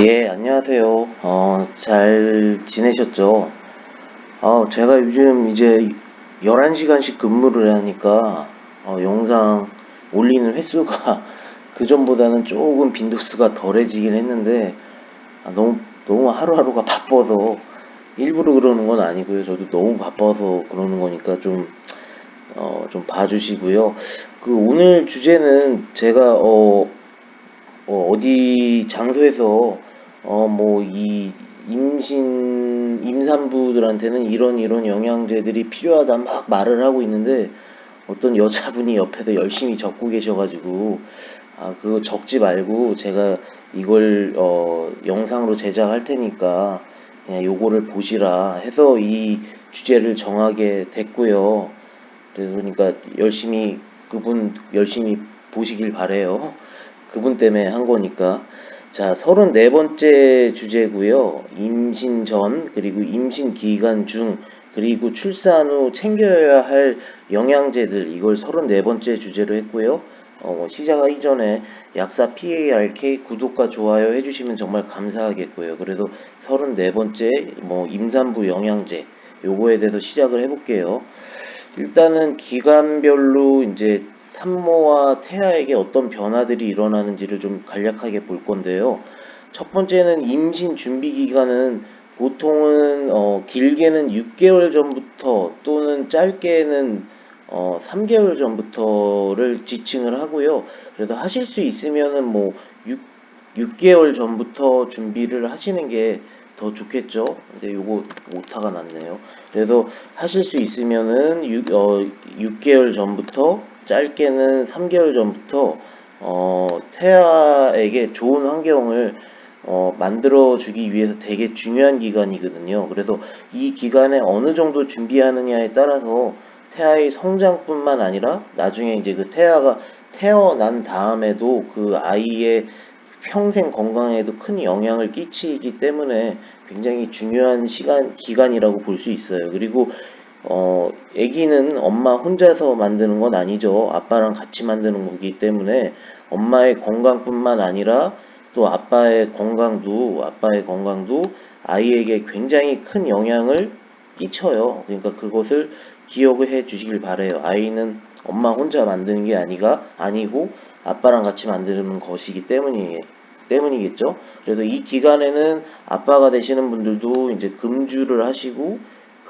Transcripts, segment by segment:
예, 안녕하세요. 어, 잘 지내셨죠? 어, 제가 요즘 이제 11시간씩 근무를 하니까, 어, 영상 올리는 횟수가 그전보다는 조금 빈도수가 덜해지긴 했는데, 아, 너무, 너무 하루하루가 바빠서, 일부러 그러는 건 아니고요. 저도 너무 바빠서 그러는 거니까 좀, 어, 좀 봐주시고요. 그 오늘 주제는 제가, 어, 어, 어디 장소에서 어, 뭐, 이 임신, 임산부들한테는 이런 이런 영양제들이 필요하다 막 말을 하고 있는데 어떤 여자분이 옆에서 열심히 적고 계셔가지고 아, 그거 적지 말고 제가 이걸 어, 영상으로 제작할 테니까 그냥 요거를 보시라 해서 이 주제를 정하게 됐고요. 그러니까 열심히 그분 열심히 보시길 바래요. 그분 때문에 한 거니까. 자, 34번째 주제고요. 임신 전, 그리고 임신 기간 중, 그리고 출산 후 챙겨야 할 영양제들, 이걸 34번째 주제로 했고요. 어, 뭐 시작하기 전에 약사 PARK 구독과 좋아요 해주시면 정말 감사하겠고요. 그래도 34번째 뭐 임산부 영양제, 요거에 대해서 시작을 해볼게요. 일단은 기간별로 이제 산모와 태아에게 어떤 변화들이 일어나는지를 좀 간략하게 볼 건데요. 첫 번째는 임신 준비 기간은 보통은 어, 길게는 6개월 전부터 또는 짧게는 어, 3개월 전부터를 지칭을 하고요. 그래서 하실 수 있으면은 뭐 6, 6개월 전부터 준비를 하시는 게 더 좋겠죠. 이제 요거 오타가 났네요. 그래서 하실 수 있으면은 6, 어, 6개월 전부터 짧게는 3개월 전부터 어, 태아에게 좋은 환경을 어, 만들어 주기 위해서 되게 중요한 기간이거든요. 그래서 이 기간에 어느 정도 준비하느냐에 따라서 태아의 성장뿐만 아니라 나중에 이제 그 태아가 태어난 다음에도 그 아이의 평생 건강에도 큰 영향을 끼치기 때문에 굉장히 중요한 시간, 기간이라고 볼 수 있어요. 그리고 어, 아기는 엄마 혼자서 만드는 건 아니죠. 아빠랑 같이 만드는 거기 때문에 엄마의 건강뿐만 아니라 또 아빠의 건강도, 아빠의 건강도 아이에게 굉장히 큰 영향을 끼쳐요. 그러니까 그것을 기억을 해 주시길 바래요. 아이는 엄마 혼자 만드는 게 아니가, 아니고 아빠랑 같이 만드는 것이기 때문이, 때문이겠죠. 그래서 이 기간에는 아빠가 되시는 분들도 이제 금주를 하시고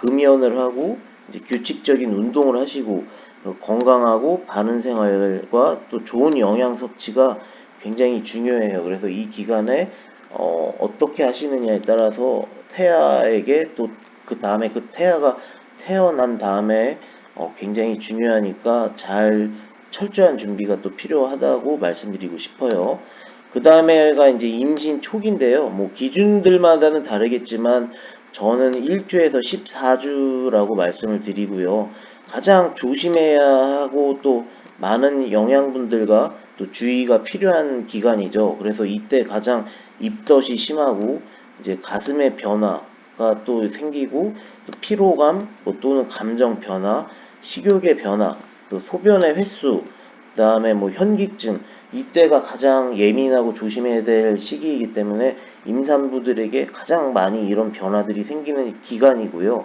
금연을 하고 이제 규칙적인 운동을 하시고 어, 건강하고 바른 생활과 또 좋은 영양 섭취가 굉장히 중요해요. 그래서 이 기간에 어, 어떻게 하시느냐에 따라서 태아에게 또 그 다음에 그 태아가 태어난 다음에 어, 굉장히 중요하니까 잘 철저한 준비가 또 필요하다고 말씀드리고 싶어요. 그 다음에가 이제 임신 초기인데요. 뭐 기준들마다는 다르겠지만 저는 1주에서 14주라고 말씀을 드리고요. 가장 조심해야 하고 또 많은 영양분들과 또 주의가 필요한 기간이죠. 그래서 이때 가장 입덧이 심하고 이제 가슴의 변화가 또 생기고 또 피로감 뭐 또는 감정 변화, 식욕의 변화, 또 소변의 횟수, 그 다음에 뭐 현기증 이때가 가장 예민하고 조심해야 될 시기이기 때문에 임산부들에게 가장 많이 이런 변화들이 생기는 기간이고요.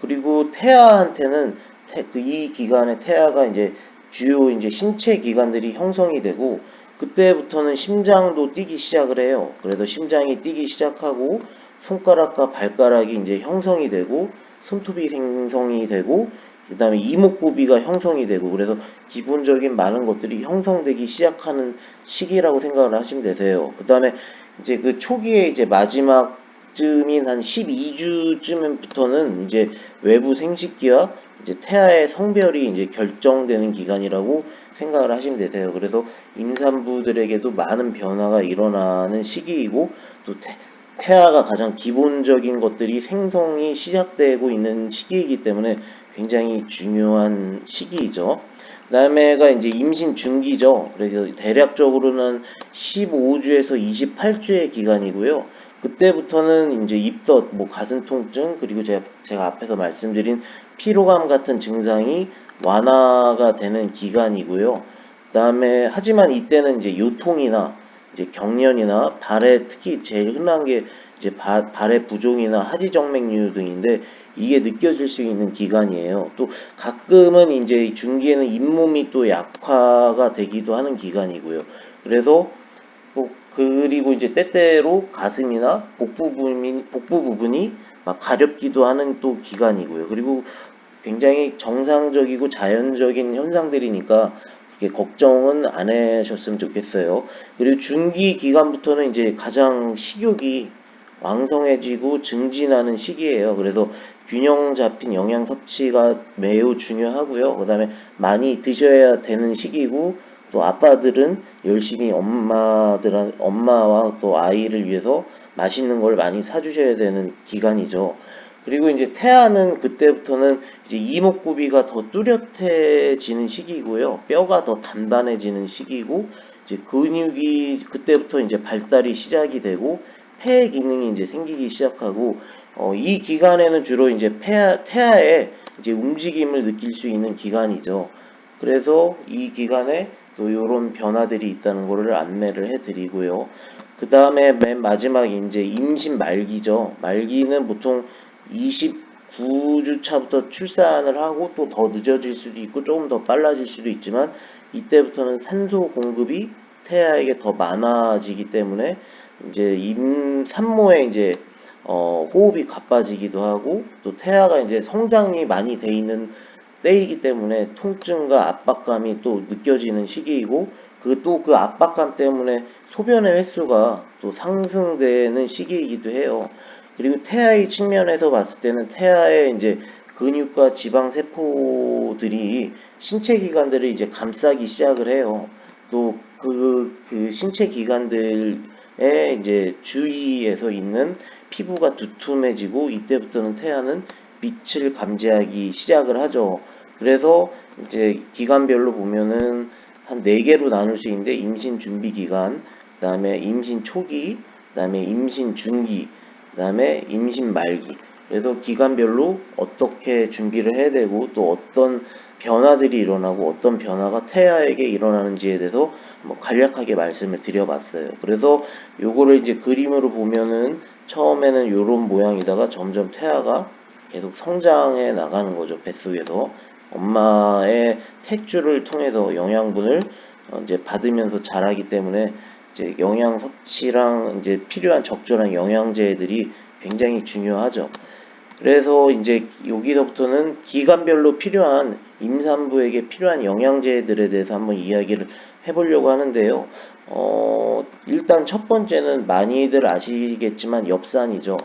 그리고 태아한테는 그이 기간에 태아가 이제 주요 이제 신체 기관들이 형성이 되고 그때부터는 심장도 뛰기 시작을 해요. 그래서 심장이 뛰기 시작하고 손가락과 발가락이 이제 형성이 되고 손톱이 생성이 되고 그 다음에 이목구비가 형성이 되고 그래서 기본적인 많은 것들이 형성되기 시작하는 시기라고 생각을 하시면 되세요. 그 다음에 이제 그 초기에 이제 마지막 쯤인 한 12주쯤부터는 이제 외부 생식기와 이제 태아의 성별이 이제 결정되는 기간이라고 생각을 하시면 되세요. 그래서 임산부들에게도 많은 변화가 일어나는 시기이고 또 태, 태아가 가장 기본적인 것들이 생성이 시작되고 있는 시기이기 때문에 굉장히 중요한 시기이죠. 그 다음에가 이제 임신 중기죠. 그래서 대략적으로는 15주에서 28주의 기간이고요. 그때부터는 이제 입덧, 뭐 가슴 통증, 그리고 제가, 제가 앞에서 말씀드린 피로감 같은 증상이 완화가 되는 기간이고요. 그 다음에, 하지만 이때는 이제 요통이나 이제 경련이나 발에 특히 제일 흔한 게 이제 바- 발의 부종이나 하지정맥류 등인데 이게 느껴질 수 있는 기간이에요. 또 가끔은 이제 중기에는 잇몸이 또 약화가 되기도 하는 기간이고요. 그래서 또 그리고 이제 때때로 가슴이나 복부 부분이 복부 부분이 막 가렵기도 하는 또 기간이고요. 그리고 굉장히 정상적이고 자연적인 현상들이니까 그게 걱정은 안 하셨으면 좋겠어요. 그리고 중기 기간부터는 이제 가장 식욕이 왕성해지고 증진하는 시기예요. 그래서 균형 잡힌 영양 섭취가 매우 중요하고요. 그 다음에 많이 드셔야 되는 시기고 또 아빠들은 열심히 엄마들 엄마와 또 아이를 위해서 맛있는 걸 많이 사주셔야 되는 기간이죠. 그리고 이제 태아는 그때부터는 이제 이목구비가 더 뚜렷해지는 시기고요. 뼈가 더 단단해지는 시기고 이제 근육이 그때부터 이제 발달이 시작이 되고 폐 기능이 이제 생기기 시작하고 어, 이 기간에는 주로 이제 폐하, 태아의 이제 움직임을 느낄 수 있는 기간이죠. 그래서 이 기간에 또 이런 변화들이 있다는 거를 안내를 해드리고요. 그 다음에 맨 마지막에 이제 임신 말기죠. 말기는 보통 29주 차부터 출산을 하고 또 더 늦어질 수도 있고 조금 더 빨라질 수도 있지만 이때부터는 산소 공급이 태아에게 더 많아지기 때문에 이제 임 산모에 이제 어, 호흡이 가빠지기도 하고 또 태아가 이제 성장이 많이 돼 있는 때이기 때문에 통증과 압박감이 또 느껴지는 시기이고 그또그 압박감 때문에 소변의 횟수가 또 상승되는 시기이기도 해요. 그리고 태아의 측면에서 봤을 때는 태아의 이제 근육과 지방 세포들이 신체 기관들을 이제 감싸기 시작을 해요. 또그그 신체 기관들 의 이제 주위에서 있는 피부가 두툼해지고 이때부터는 태아는 빛을 감지하기 시작을 하죠. 그래서 이제 기간별로 보면은 한네 개로 나눌 수 있는데 임신 준비 기간, 그다음에 임신 초기, 그다음에 임신 중기, 그다음에 임신 말기. 그래서 기간별로 어떻게 준비를 해야 되고 또 어떤 변화들이 일어나고 어떤 변화가 태아에게 일어나는지에 대해서 뭐 간략하게 말씀을 드려봤어요. 그래서 요거를 이제 그림으로 보면은 처음에는 요런 모양이다가 점점 태아가 계속 성장해 나가는 거죠. 뱃속에서. 엄마의 탯줄을 통해서 영양분을 어, 이제 받으면서 자라기 때문에 이제 영양 섭취랑 이제 필요한 적절한 영양제들이 굉장히 중요하죠. 그래서 이제 여기서부터는 기간별로 필요한 임산부에게 필요한 영양제들에 대해서 한번 이야기를 해보려고 하는데요. 어, 일단 첫 번째는 많이들 아시겠지만 엽산이죠.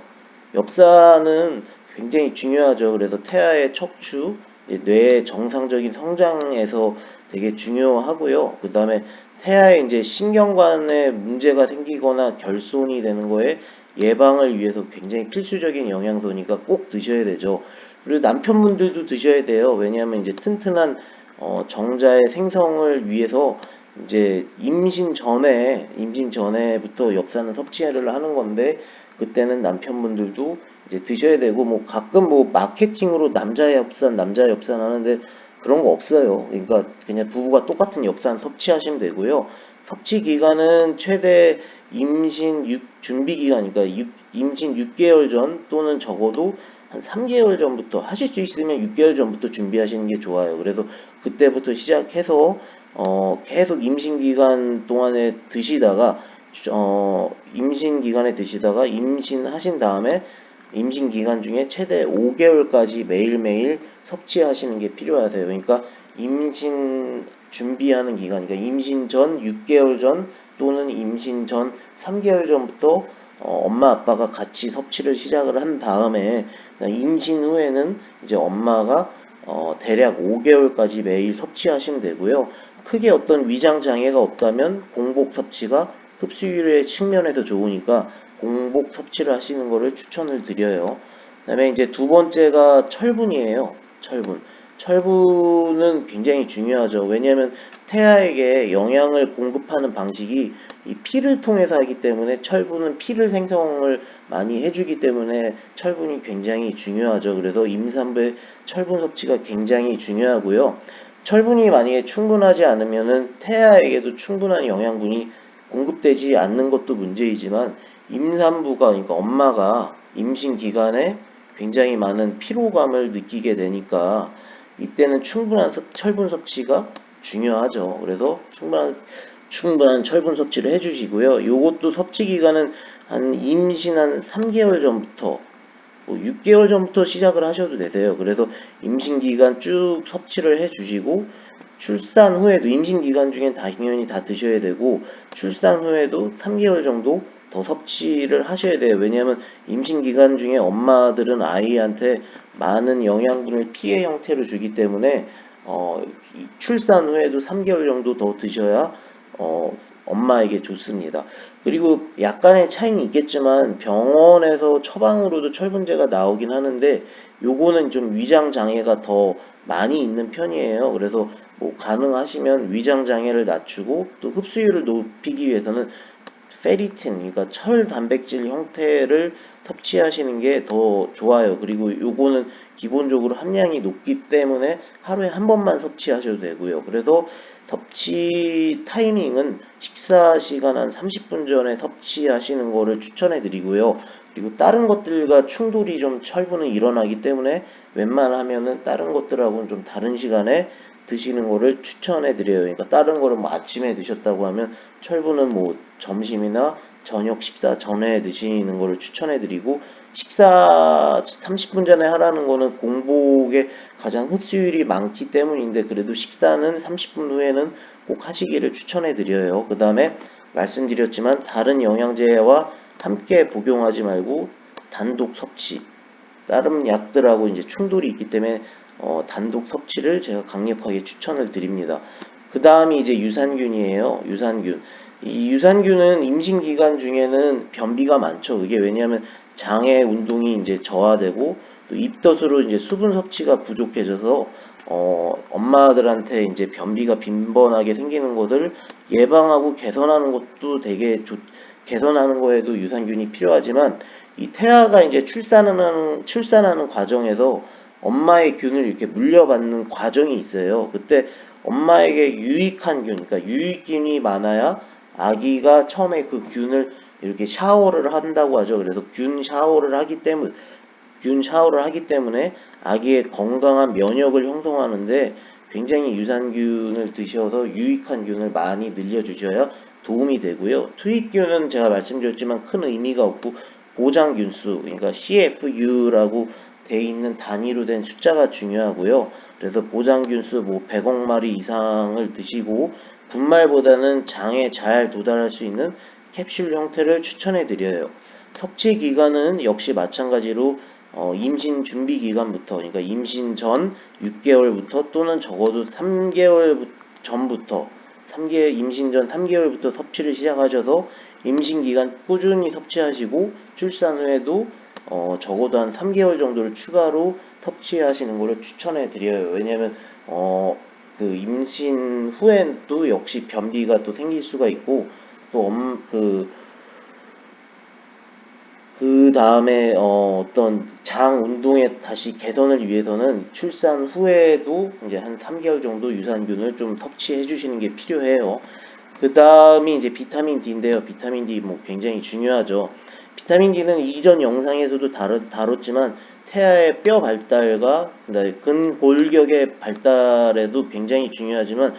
엽산은 굉장히 중요하죠. 그래서 태아의 척추, 뇌의 정상적인 성장에서 되게 중요하고요. 그 다음에 태아에 이제 신경관에 문제가 생기거나 결손이 되는 거에 예방을 위해서 굉장히 필수적인 영양소니까 꼭 드셔야 되죠. 그리고 남편분들도 드셔야 돼요. 왜냐하면 이제 튼튼한 어, 정자의 생성을 위해서 이제 임신 전에 임신 전에부터 엽산을 섭취를 하는 건데 그때는 남편분들도 이제 드셔야 되고 뭐 가끔 뭐 마케팅으로 남자 엽산 남자 엽산 하는데 그런 거 없어요. 그러니까 그냥 부부가 똑같은 엽산 섭취하시면 되고요. 섭취 기간은 최대 임신 6, 준비 기간이니까 6, 임신 6개월 전 또는 적어도 한 3개월 전부터 하실 수 있으면 6개월 전부터 준비하시는 게 좋아요. 그래서 그때부터 시작해서 어, 계속 임신 기간 동안에 드시다가 어, 임신 기간에 드시다가 임신하신 다음에 임신 기간 중에 최대 5개월까지 매일매일 섭취하시는 게 필요하세요. 그러니까 임신 준비하는 기간, 그러니까 임신 전 6개월 전 또는 임신 전 3개월 전부터 어, 엄마 아빠가 같이 섭취를 시작을 한 다음에 임신 후에는 이제 엄마가 어, 대략 5개월까지 매일 섭취하시면 되고요. 크게 어떤 위장 장애가 없다면 공복 섭취가 흡수율의 측면에서 좋으니까 공복 섭취를 하시는 것을 추천을 드려요. 그 다음에 이제 두 번째가 철분이에요. 철분. 철분은 굉장히 중요하죠. 왜냐하면 태아에게 영양을 공급하는 방식이 이 피를 통해서 하기 때문에 철분은 피를 생성을 많이 해주기 때문에 철분이 굉장히 중요하죠. 그래서 임산부의 철분 섭취가 굉장히 중요하고요. 철분이 만약에 충분하지 않으면은 태아에게도 충분한 영양분이 공급되지 않는 것도 문제이지만 임산부가 그러니까 엄마가 임신 기간에 굉장히 많은 피로감을 느끼게 되니까 이때는 충분한 섭- 철분 섭취가 중요하죠. 그래서 충분한 충분한 철분 섭취를 해주시고요. 요것도 섭취 기간은 한 임신한 3개월 전부터 뭐 6개월 전부터 시작을 하셔도 되세요. 그래서 임신 기간 쭉 섭취를 해주시고 출산 후에도 임신 기간 중엔 당연히 다 드셔야 되고 출산 후에도 3개월 정도 더 섭취를 하셔야 돼요. 왜냐하면 임신 기간 중에 엄마들은 아이한테 많은 영양분을 피해 형태로 주기 때문에 어, 이 출산 후에도 3개월 정도 더 드셔야 어, 엄마에게 좋습니다. 그리고 약간의 차이는 있겠지만 병원에서 처방으로도 철분제가 나오긴 하는데 요거는 좀 위장 장애가 더 많이 있는 편이에요. 그래서 뭐 가능하시면 위장 장애를 낮추고 또 흡수율을 높이기 위해서는 페리틴, 그러니까 철 단백질 형태를 섭취하시는 게 더 좋아요. 그리고 요거는 기본적으로 함량이 높기 때문에 하루에 한 번만 섭취하셔도 되고요. 그래서 섭취 타이밍은 식사 시간 한 30분 전에 섭취하시는 거를 추천해 드리고요. 그리고 다른 것들과 충돌이 좀 철분은 일어나기 때문에 웬만하면은 다른 것들하고는 좀 다른 시간에 드시는 거를 추천해 드려요. 그러니까 다른 거를 뭐 아침에 드셨다고 하면 철분은 뭐 점심이나 저녁 식사 전에 드시는 거를 추천해 드리고 식사 30분 전에 하라는 거는 공복에 가장 흡수율이 많기 때문인데 그래도 식사는 30분 후에는 꼭 하시기를 추천해 드려요. 그 다음에 말씀드렸지만 다른 영양제와 함께 복용하지 말고 단독 섭취 다른 약들하고 이제 충돌이 있기 때문에 어, 단독 섭취를 제가 강력하게 추천을 드립니다. 그 다음이 이제 유산균이에요. 유산균. 이 유산균은 임신 기간 중에는 변비가 많죠. 그게 왜냐하면 장의 운동이 이제 저하되고 또 입덧으로 이제 수분 섭취가 부족해져서 어, 엄마들한테 이제 변비가 빈번하게 생기는 것을 예방하고 개선하는 것도 되게 좋, 개선하는 거에도 유산균이 필요하지만 이 태아가 이제 출산하는 출산하는 과정에서 엄마의 균을 이렇게 물려받는 과정이 있어요. 그때 엄마에게 유익한 균, 그러니까 유익균이 많아야 아기가 처음에 그 균을 이렇게 샤워를 한다고 하죠. 그래서 균 샤워를 하기 때문, 균 샤워를 하기 때문에 아기의 건강한 면역을 형성하는데 굉장히 유산균을 드셔서 유익한 균을 많이 늘려주셔야 도움이 되고요. 투입균은 제가 말씀드렸지만 큰 의미가 없고 보장균수, 그러니까 CFU라고 돼 있는 단위로 된 숫자가 중요하고요. 그래서 보장균수 뭐 100억 마리 이상을 드시고 분말보다는 장에 잘 도달할 수 있는 캡슐 형태를 추천해 드려요. 섭취 기간은 역시 마찬가지로 어, 임신 준비 기간부터 그러니까 임신 전 6개월부터 또는 적어도 3개월 전부터 3개 임신 전 3개월부터 섭취를 시작하셔서 임신 기간 꾸준히 섭취하시고 출산 후에도 어, 적어도 한 3개월 정도를 추가로 섭취하시는 것을 추천해 드려요. 왜냐면 어, 그 임신 또 역시 변비가 또 생길 수가 있고 또 엄, 그, 그 다음에 어, 어떤 장 운동의 다시 개선을 위해서는 출산 후에도 이제 한 3개월 정도 유산균을 좀 섭취해 주시는 게 필요해요. 그 다음이 이제 비타민 D인데요. 비타민 D 뭐 굉장히 중요하죠. 비타민 D는 이전 영상에서도 다뤘, 다뤘지만 태아의 뼈 발달과 근골격의 발달에도 굉장히 중요하지만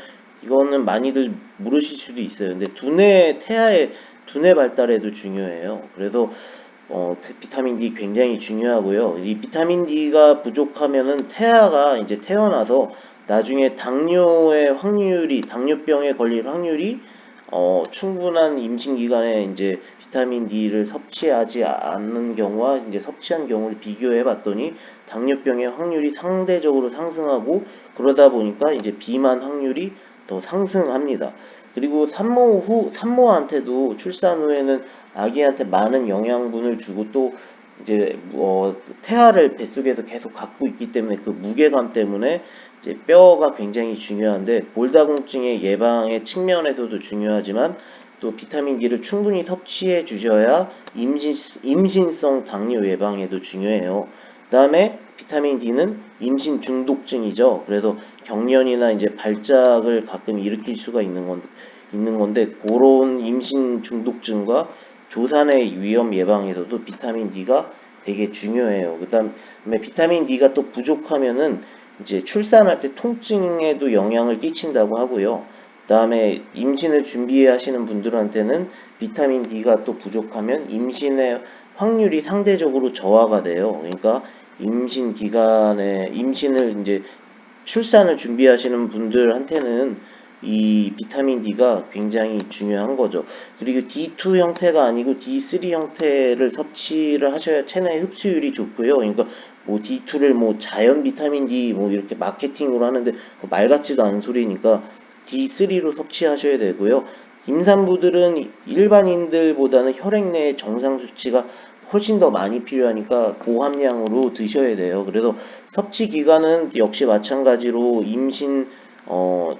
이거는 많이들 모르실 수도 있어요. 근데 두뇌 태아의 두뇌 발달에도 중요해요. 그래서 어, 테- 비타민 D 굉장히 중요하고요. 이 비타민 D가 부족하면은 태아가 이제 태어나서 나중에 당뇨의 확률이 당뇨병에 걸릴 확률이 어, 충분한 임신 기간에 이제 비타민 D를 섭취하지 않는 경우와 이제 섭취한 경우를 비교해 봤더니 당뇨병의 확률이 상대적으로 상승하고 그러다 보니까 이제 비만 확률이 더 상승합니다. 그리고 산모 후 산모한테도 출산 후에는 아기한테 많은 영양분을 주고 또 이제 뭐 태아를 뱃속에서 계속 갖고 있기 때문에 그 무게감 때문에 이제 뼈가 굉장히 중요한데 골다공증의 예방의 측면에서도 중요하지만 또 비타민 D를 충분히 섭취해 주셔야 임신, 임신성 당뇨 예방에도 중요해요. 그 다음에 비타민 D는 임신 중독증이죠. 그래서 경련이나 이제 발작을 가끔 일으킬 수가 있는 건 있는 건데 그런 임신 중독증과 조산의 위험 예방에서도 비타민 D가 되게 중요해요. 그다음에 비타민 D가 또 부족하면은 이제 출산할 때 통증에도 영향을 끼친다고 하고요. 그 다음에 임신을 준비하시는 분들한테는 비타민 D가 또 부족하면 임신의 확률이 상대적으로 저하가 돼요. 그러니까 임신 기간에 임신을 이제 출산을 준비하시는 분들한테는 이 비타민 D가 굉장히 중요한 거죠. 그리고 D2 형태가 아니고 D3 형태를 섭취를 하셔야 체내 흡수율이 좋고요. 그러니까 뭐 D2를 뭐 자연 비타민 D 뭐 이렇게 마케팅으로 하는데 말 같지도 않은 소리니까 D3로 섭취하셔야 되고요. 임산부들은 일반인들보다는 혈액 내 정상 수치가 훨씬 더 많이 필요하니까 고함량으로 드셔야 돼요. 그래서 섭취 기간은 역시 마찬가지로 임신 어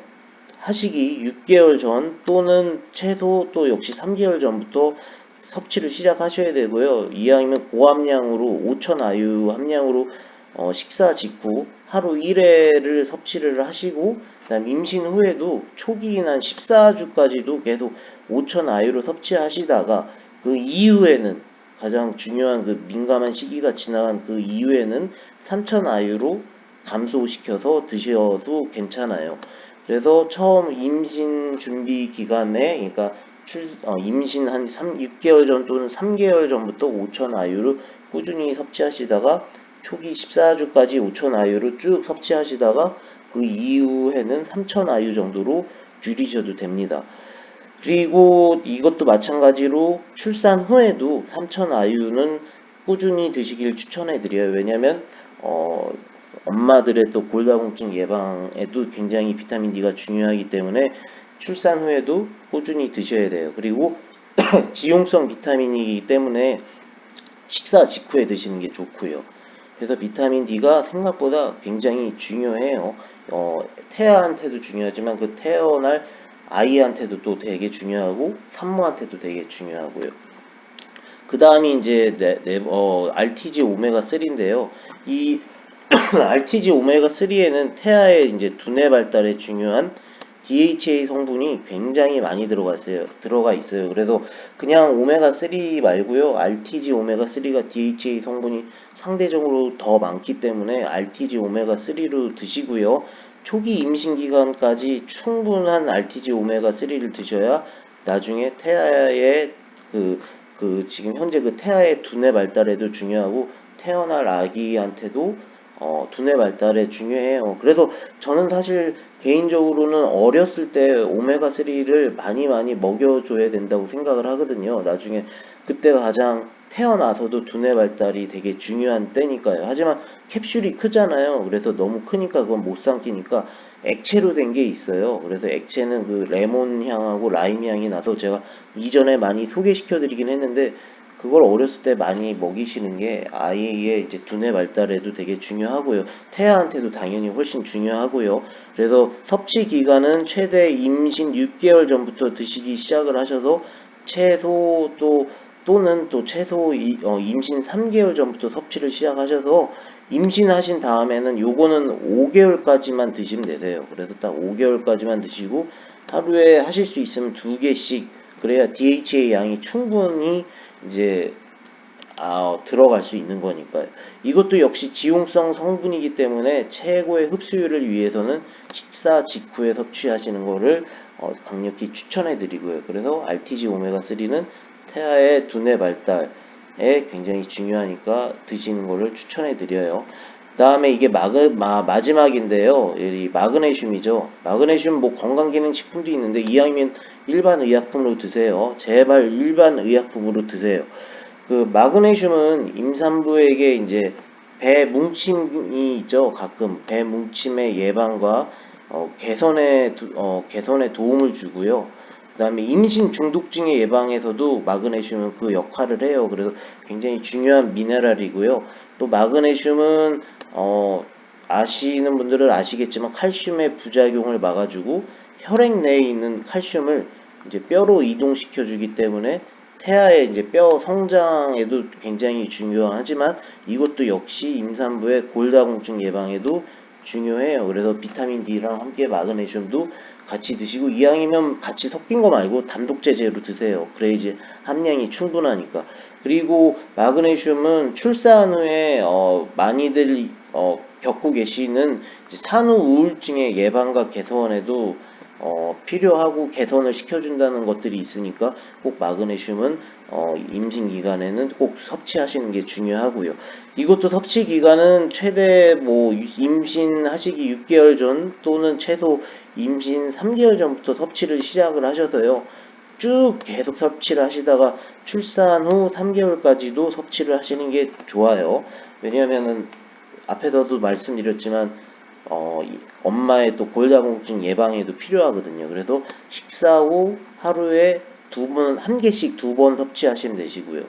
하시기 6개월 전 또는 최소 또 역시 3개월 전부터 섭취를 시작하셔야 되고요. 이왕이면 고함량으로 5천 아유 함량으로 어, 식사 직후 하루 1회를 섭취를 하시고 그다음 임신 후에도 초기인 한 14주까지도 계속 5천 아유로 섭취하시다가 그 이후에는 가장 중요한 그 민감한 시기가 지나간 그 이후에는 3천 아유로 감소시켜서 드셔도 괜찮아요. 그래서 처음 임신 준비 기간에 그러니까 출, 어, 임신 한 3, 6개월 전 또는 3개월 전부터 5천 아유를 꾸준히 섭취하시다가 초기 14주까지 5천 아유를 쭉 섭취하시다가 그 이후에는 3천 아유 정도로 줄이셔도 됩니다. 그리고 이것도 마찬가지로 출산 후에도 3천 아유는 꾸준히 드시길 추천해 드려요. 왜냐면 어, 엄마들의 또 골다공증 예방에도 굉장히 비타민 D가 중요하기 때문에 출산 후에도 꾸준히 드셔야 돼요. 그리고 지용성 비타민이기 때문에 식사 직후에 드시는 게 좋고요. 그래서 비타민 D가 생각보다 굉장히 중요해요. 어, 태아한테도 중요하지만 그 태어날 아이한테도 또 되게 중요하고 산모한테도 되게 중요하고요. 그 다음이 이제 네, 네, 어, RTG 오메가 3인데요. 이 RTG 오메가 3에는 태아의 이제 두뇌 발달에 중요한 DHA 성분이 굉장히 많이 들어가 있어요. 들어가 있어요. 그래서 그냥 오메가 3 말고요. RTG 오메가 3가 DHA 성분이 상대적으로 더 많기 때문에 RTG 오메가 3로 드시고요. 초기 임신 기간까지 충분한 RTG 오메가 3를 드셔야 나중에 태아의 그, 그 지금 현재 그 태아의 두뇌 발달에도 중요하고 태어날 아기한테도 어, 두뇌 발달에 중요해요. 그래서 저는 사실 개인적으로는 어렸을 때 오메가3를 많이 많이 먹여줘야 된다고 생각을 하거든요. 나중에 그때가 가장 태어나서도 두뇌 발달이 되게 중요한 때니까요. 하지만 캡슐이 크잖아요. 그래서 너무 크니까 그건 못 삼키니까 액체로 된 게 있어요. 그래서 액체는 그 레몬 향하고 라임 향이 나서 제가 이전에 많이 소개시켜 드리긴 했는데 그걸 어렸을 때 많이 먹이시는 게 아이의 이제 두뇌 발달에도 되게 중요하고요. 태아한테도 당연히 훨씬 중요하고요. 그래서 섭취 기간은 최대 임신 6개월 전부터 드시기 시작을 하셔서 최소 또 또는 또 최소 이, 어, 임신 3개월 전부터 섭취를 시작하셔서 임신하신 다음에는 요거는 5개월까지만 드시면 되세요. 그래서 딱 5개월까지만 드시고 하루에 하실 수 있으면 두 개씩 그래야 DHA 양이 충분히 이제 아, 들어갈 수 있는 거니까요. 이것도 역시 지용성 성분이기 때문에 최고의 흡수율을 위해서는 식사 직후에 섭취하시는 거를 어, 강력히 추천해 드리고요. 그래서 RTG 오메가3는 태아의 두뇌 발달에 굉장히 중요하니까 드시는 거를 추천해 드려요. 다음에 이게 마그, 마, 마지막인데요. 이 마그네슘이죠. 마그네슘 뭐 건강기능식품도 있는데 이왕이면 일반 의약품으로 드세요. 제발 일반 의약품으로 드세요. 그 마그네슘은 임산부에게 이제 배 뭉침이 있죠. 가끔 배 뭉침의 예방과 어, 개선에 어, 개선에 도움을 주고요. 그다음에 임신 중독증의 예방에서도 마그네슘은 그 역할을 해요. 그래서 굉장히 중요한 미네랄이고요. 또 마그네슘은 어, 아시는 분들은 아시겠지만 칼슘의 부작용을 막아주고 혈액 내에 있는 칼슘을 이제 뼈로 이동시켜 주기 때문에 태아의 이제 뼈 성장에도 굉장히 중요하지만 이것도 역시 임산부의 골다공증 예방에도 중요해요. 그래서 비타민 D랑 함께 마그네슘도 같이 드시고 이왕이면 같이 섞인 거 말고 단독 제제로 드세요. 그래야 이제 함량이 충분하니까. 그리고 마그네슘은 출산 후에 어, 많이들 어, 겪고 계시는 산후 우울증의 예방과 개선에도 어, 필요하고 개선을 시켜준다는 것들이 있으니까 꼭 마그네슘은 어, 임신 기간에는 꼭 섭취하시는 게 중요하고요. 이것도 섭취 기간은 최대 뭐 임신하시기 6개월 전 또는 최소 임신 3개월 전부터 섭취를 시작을 하셔서요. 쭉 계속 섭취를 하시다가 출산 후 3개월까지도 섭취를 하시는 게 좋아요. 왜냐하면은 앞에서도 말씀드렸지만 어, 이 엄마의 또 골다공증 예방에도 필요하거든요. 그래서 식사 후 하루에 두 번, 한 개씩 두 번 섭취하시면 되시고요.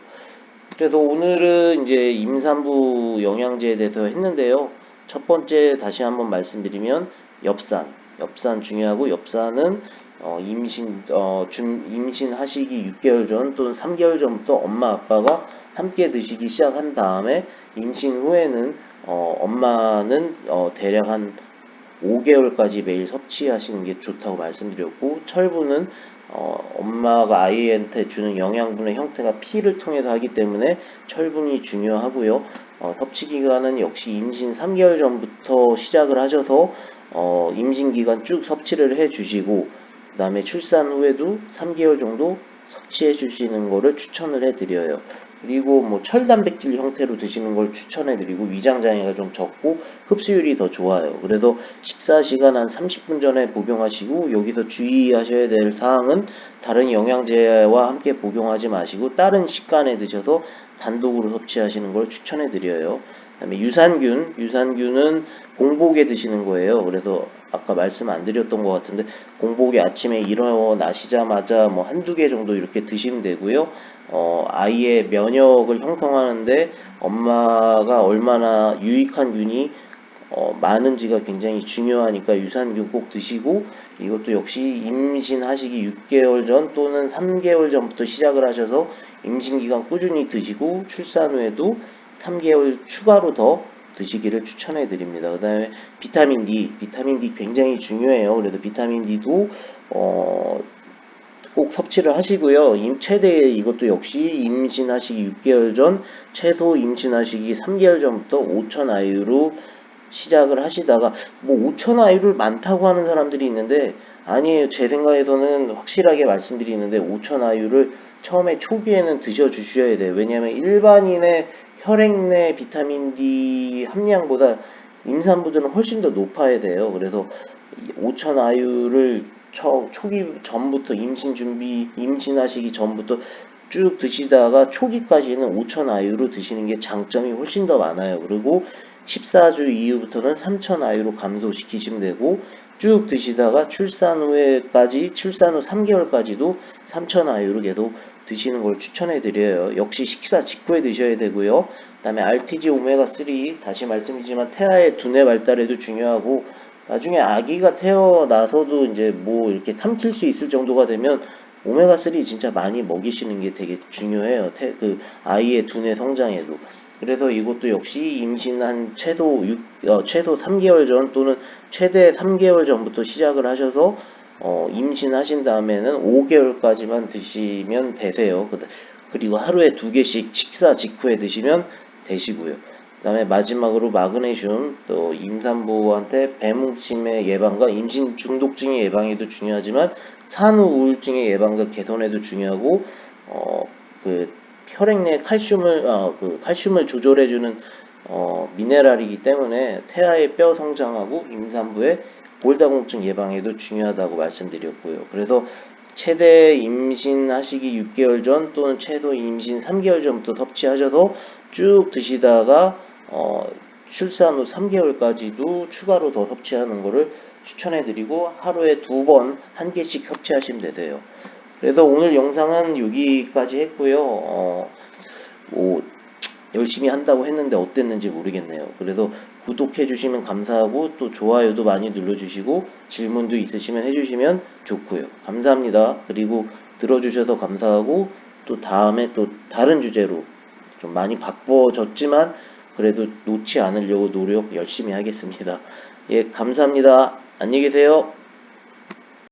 그래서 오늘은 이제 임산부 영양제에 대해서 했는데요. 첫 번째 다시 한번 말씀드리면 엽산, 엽산 중요하고 엽산은 어, 임신 어, 준, 임신하시기 6개월 전 또는 3개월 전부터 엄마 아빠가 함께 드시기 시작한 다음에 임신 후에는 어, 엄마는 어, 대략 한 5개월까지 매일 섭취하시는 게 좋다고 말씀드렸고 철분은 어, 엄마가 아이한테 주는 영양분의 형태가 피를 통해서 하기 때문에 철분이 중요하고요. 어, 섭취 기간은 역시 임신 3개월 전부터 시작을 하셔서 어, 임신 기간 쭉 섭취를 해 주시고 그 다음에 출산 후에도 3개월 정도 섭취해 주시는 거를 추천을 해 드려요. 그리고 뭐 철단백질 형태로 드시는 걸 추천해 드리고 위장 장애가 좀 적고 흡수율이 더 좋아요. 그래서 식사 시간 한 30분 전에 복용하시고 여기서 주의하셔야 될 사항은 다른 영양제와 함께 복용하지 마시고 다른 식간에 드셔서 단독으로 섭취하시는 걸 추천해 드려요. 그다음에 유산균, 유산균은 공복에 드시는 거예요. 그래서 아까 말씀 안 드렸던 것 같은데 공복에 아침에 일어나시자마자 뭐 한두 개 정도 이렇게 드시면 되고요. 어, 아이의 면역을 형성하는데 엄마가 얼마나 유익한 균이 어, 많은지가 굉장히 중요하니까 유산균 꼭 드시고 이것도 역시 임신하시기 6개월 전 또는 3개월 전부터 시작을 하셔서 임신 기간 꾸준히 드시고 출산 후에도 3개월 추가로 더 드시기를 추천해 드립니다. 그 다음에 비타민 D, 비타민 D 굉장히 중요해요. 그래서 비타민 D도 어, 꼭 섭취를 하시고요. 임 최대 이것도 역시 임신하시기 6개월 전, 최소 임신하시기 3개월 전부터 5천 아유로 시작을 하시다가 뭐 5천 아유를 많다고 하는 사람들이 있는데 아니에요. 제 생각에서는 확실하게 말씀드리는데 5천 아유를 처음에 초기에는 드셔 주셔야 돼요. 왜냐하면 일반인의 혈액 내 비타민 D 함량보다 임산부들은 훨씬 더 높아야 돼요. 그래서 5천 아유를 초, 초기 전부터 임신 준비, 임신하시기 전부터 쭉 드시다가 초기까지는 5천 아유로 드시는 게 장점이 훨씬 더 많아요. 그리고 14주 이후부터는 3천 아유로 감소시키시면 되고 쭉 드시다가 출산 후에까지 출산 후 3개월까지도 3천 아유로 계속 드시는 걸 추천해 드려요. 역시 식사 직후에 드셔야 되고요. 그다음에 RTG 오메가 3 다시 말씀드리지만 태아의 두뇌 발달에도 중요하고 나중에 아기가 태어나서도 이제 뭐 이렇게 삼킬 수 있을 정도가 되면 오메가 3 진짜 많이 먹이시는 게 되게 중요해요. 태, 그 아이의 두뇌 성장에도. 그래서 이것도 역시 임신한 최소 6, 어, 최소 3개월 전 또는 최대 3개월 전부터 시작을 하셔서 어, 임신하신 다음에는 5개월까지만 드시면 되세요. 그리고 하루에 두 개씩 식사 직후에 드시면 되시고요. 그 다음에 마지막으로 마그네슘, 또 임산부한테 배뭉침의 예방과 임신 중독증의 예방에도 중요하지만 산후 우울증의 예방과 개선에도 중요하고, 어, 그 혈액 내 칼슘을, 어, 그 칼슘을 조절해주는 어, 미네랄이기 때문에 태아의 뼈 성장하고 임산부의 골다공증 예방에도 중요하다고 말씀드렸고요. 그래서 최대 임신하시기 6개월 전 또는 최소 임신 3개월 전부터 섭취하셔서 쭉 드시다가 어, 출산 후 3개월까지도 추가로 더 섭취하는 것을 추천해드리고 하루에 두 번 한 개씩 섭취하시면 되세요. 그래서 오늘 영상은 여기까지 했고요. 어, 뭐 열심히 한다고 했는데 어땠는지 모르겠네요. 그래서 구독해 주시면 감사하고 또 좋아요도 많이 눌러 주시고 질문도 있으시면 해 주시면 좋고요. 감사합니다. 그리고 들어 주셔서 감사하고 또 다음에 또 다른 주제로 좀 많이 바빠졌지만 그래도 놓지 않으려고 노력 열심히 하겠습니다. 예, 감사합니다. 안녕히 계세요.